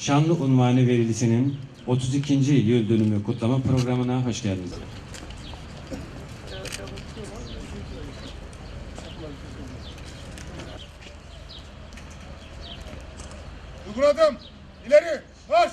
şanlı unvanı verilişinin 32. yıl dönümü kutlama programına hoş geldiniz. Uyguladım. İleri. Marş.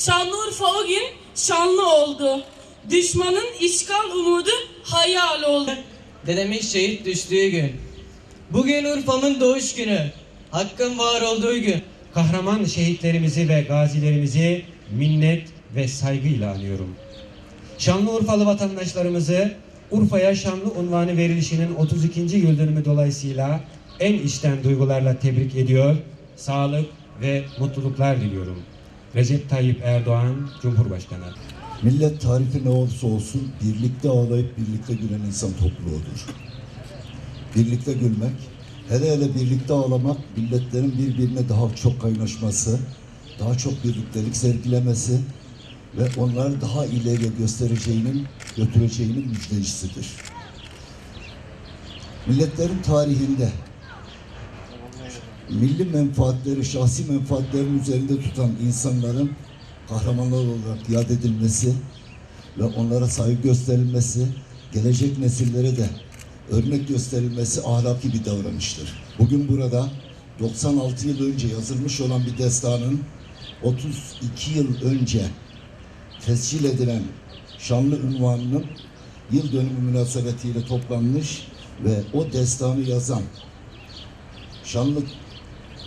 Şanlıurfa o gün şanlı oldu. Düşmanın işgal umudu hayal oldu. Dedemin şehit düştüğü gün. Bugün Urfa'mın doğuş günü. Hakkın var olduğu gün. Kahraman şehitlerimizi ve gazilerimizi minnet ve saygıyla anıyorum. Şanlıurfalı vatandaşlarımızı Urfa'ya şanlı unvanı verilişinin 32. yıl dönümü dolayısıyla en içten duygularla tebrik ediyor. Sağlık ve mutluluklar diliyorum. Recep Tayyip Erdoğan Cumhurbaşkanı. Millet tarifi ne olursa olsun birlikte ağlayıp birlikte gülen insan topluluğudur. Birlikte gülmek, hele hele birlikte ağlamak milletlerin birbirine daha çok kaynaşması, daha çok birliktelik sergilemesi ve onları daha ileriye göstereceğinin, götüreceğinin müjdecisidir. Milletlerin tarihinde milli menfaatleri, şahsi menfaatlerin üzerinde tutan insanların kahramanlar olarak yad edilmesi ve onlara saygı gösterilmesi, gelecek nesillere de örnek gösterilmesi ahlaki bir davranıştır. Bugün burada 96 yıl önce yazılmış olan bir destanın 32 yıl önce tescil edilen şanlı unvanının yıl dönümü münasebetiyle toplanmış ve o destanı yazan şanlı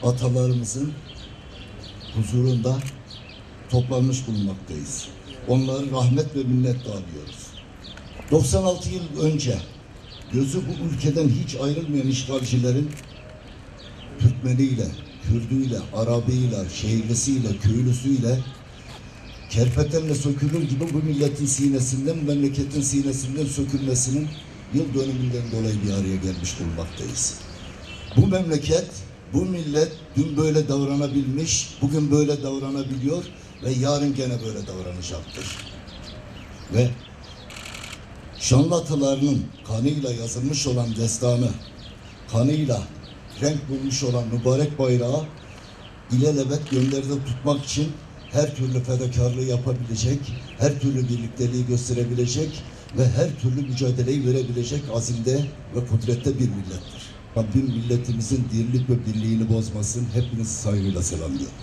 atalarımızın huzurunda toplanmış bulunmaktayız. Onları rahmet ve minnetle anıyoruz. 96 yıl önce gözü bu ülkeden hiç ayrılmayan işgalcilerin Türkmeniyle, Kürdüyle, Arabiyle, şehirlisiyle, köylüsüyle kerpetenle sökülür gibi bu milletin sinesinden, memleketin sinesinden sökülmesinin yıl dönümünden dolayı bir araya gelmiş bulunmaktayız. Bu memleket, bu millet dün böyle davranabilmiş, bugün böyle davranabiliyor ve yarın gene böyle davranacaktır. Ve şanlı atalarının kanıyla yazılmış olan destanı, kanıyla renk bulmuş olan mübarek bayrağı ilelebet gönlerde tutmak için her türlü fedakarlığı yapabilecek, her türlü birlikteliği gösterebilecek ve her türlü mücadeleyi verebilecek azimde ve kudrette bir millettir. Rabbim milletimizin dirlik ve birliğini bozmasın. Hepinizi saygıyla selamlıyorum.